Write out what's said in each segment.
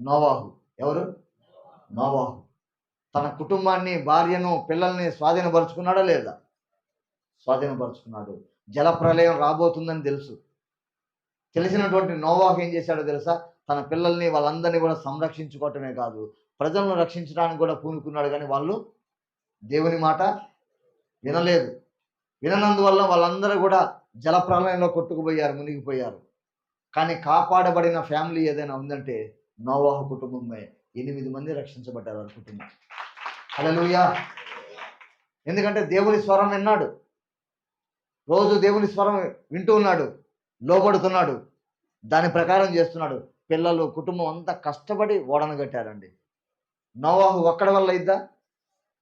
నోవాహు. ఎవరు? నోవాహు. తన కుటుంబాన్ని భార్యను పిల్లల్ని స్వాధీనపరుచుకున్నాడా లేదా? స్వాధీనపరుచుకున్నాడు. జలప్రలయం రాబోతుందని తెలుసు. తెలిసినటువంటి నోవాహు ఏం చేశాడో తెలుసా? తన పిల్లల్ని వాళ్ళందరినీ కూడా సంరక్షించుకోవటమే కాదు. ప్రజలను రక్షించడానికి కూడా పూనుకున్నాడు కానీ వాళ్ళు దేవుని మాట వినలేదు. విననందువల్ల వాళ్ళందరూ కూడా జలప్రలయంలో కొట్టుకుపోయారు మునిగిపోయారు. కానీ కాపాడబడిన ఫ్యామిలీ ఏదైనా ఉందంటే నోవాహు కుటుంబమే. ఎనిమిది మంది రక్షించబడ్డారు వారి కుటుంబం. హల్లెలూయా. ఎందుకంటే దేవుని స్వరం విన్నాడు. రోజు దేవుని స్వరం వింటూ ఉన్నాడు. లోబడుతున్నాడు. దాని ప్రకారం చేస్తున్నాడు. పిల్లలు కుటుంబం అంతా కష్టపడి ఓడను కట్టారండి. నోవాహు ఒక్కడి వల్ల ఇద్దా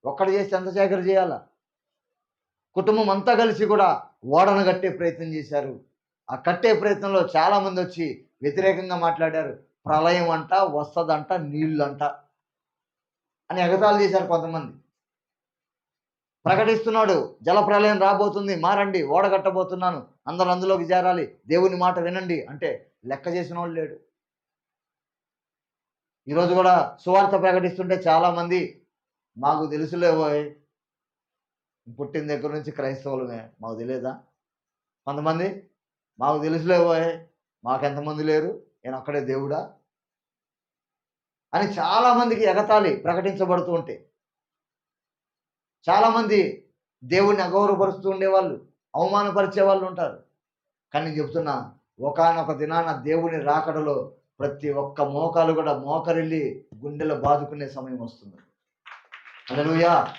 ఒక్కడు చేసి ఎంత సేకర చేయాలా? కుటుంబం అంతా కలిసి కూడా ఓడను కట్టే ప్రయత్నం చేశారు. ఆ కట్టే ప్రయత్నంలో చాలా మంది వచ్చి వ్యతిరేకంగా మాట్లాడారు. ప్రళయం అంట వస్తుందంట నీళ్ళు అంట అని ఎగతాలు చేశారు కొంతమంది. ప్రకటిస్తున్నాడు జల ప్రళయం రాబోతుంది మారండి ఓడగట్టబోతున్నాను అందరూ అందులోకి చేరాలి దేవుని మాట వినండి అంటే లెక్క చేసిన వాళ్ళు లేడు. ఈరోజు కూడా సువార్త ప్రకటిస్తుంటే చాలామంది మాకు తెలుసులేవోయ్ పుట్టిన దగ్గర నుంచి క్రైస్తవులమే మాకు తెలియదా? కొంతమంది మాకు తెలుసులేవోయ్ మాకెంతమంది లేరు నేను అక్కడే దేవుడా? అని చాలామందికి ఎగతాళి ప్రకటించబడుతూ ఉంటే చాలామంది దేవుణ్ణి అగౌరవపరుస్తూ ఉండేవాళ్ళు అవమానపరిచే వాళ్ళు ఉంటారు. కానీ చెప్తున్నా ఒకనొక దినాన దేవుని రాకడలో ప్రతి ఒక్క మోకాలు కూడా మోకరిల్లి గుండెలు బాదుకునే సమయం వస్తుంది. హల్లెలూయా.